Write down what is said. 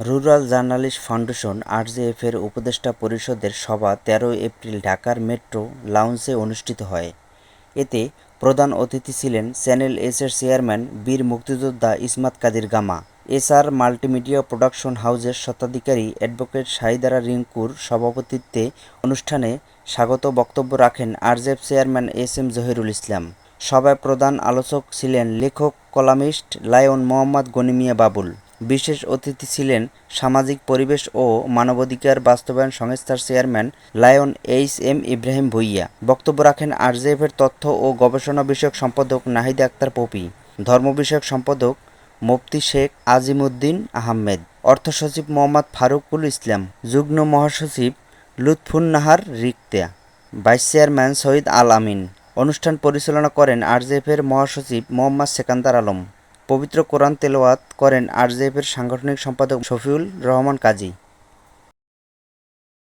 Rural journalist foundation, আরজেএফের উপদেষ্টা পরিষদের সভা তেরো এপ্রিল ঢাকার মেট্রো লাউঞ্জে অনুষ্ঠিত হয়। এতে প্রধান অতিথি ছিলেন চ্যানেল এসের চেয়ারম্যান বীর মুক্তিযোদ্ধা Ismat Kadir Gama SR multimedia production হাউসের স্বত্বাধিকারী অ্যাডভোকেট শাহিদারা রিঙ্কুর সভাপতিত্বে অনুষ্ঠানে স্বাগত বক্তব্য রাখেন RJF chairman S M Zahirul Islam. সভায় প্রধান আলোচক ছিলেন লেখক, কলামিস্ট লায়ন মোহাম্মদ গনিমিয়া বাবুল। বিশেষ অতিথি ছিলেন সামাজিক পরিবেশ ও মানবাধিকার বাস্তবায়ন সংস্থার chairman Lion H M Ibrahim Bhuiyan. বক্তব্য রাখেন আরজেএফের তথ্য ও গবেষণা বিষয়ক সম্পাদক নাহিদ আক্তার পপি, ধর্ম বিষয়ক সম্পাদক মুফতি শেখ আজিমুদ্দিন আহমেদ, অর্থ সচিব মোহাম্মদ ফারুকুল ইসলাম, যুগ্ম মহাসচিব লুৎফুন্নাহার রিক্তা, ভাইস চেয়ারম্যান সৈয়দ আল আমিন। অনুষ্ঠান পরিচালনা করেন আরজেএফের মহাসচিব মোহাম্মদ সেকান্দার আলম। পবিত্র কোরআন তেলাওয়াত করেন আরজেএফের সাংগঠনিক সম্পাদক শফিউল রহমান কাজী।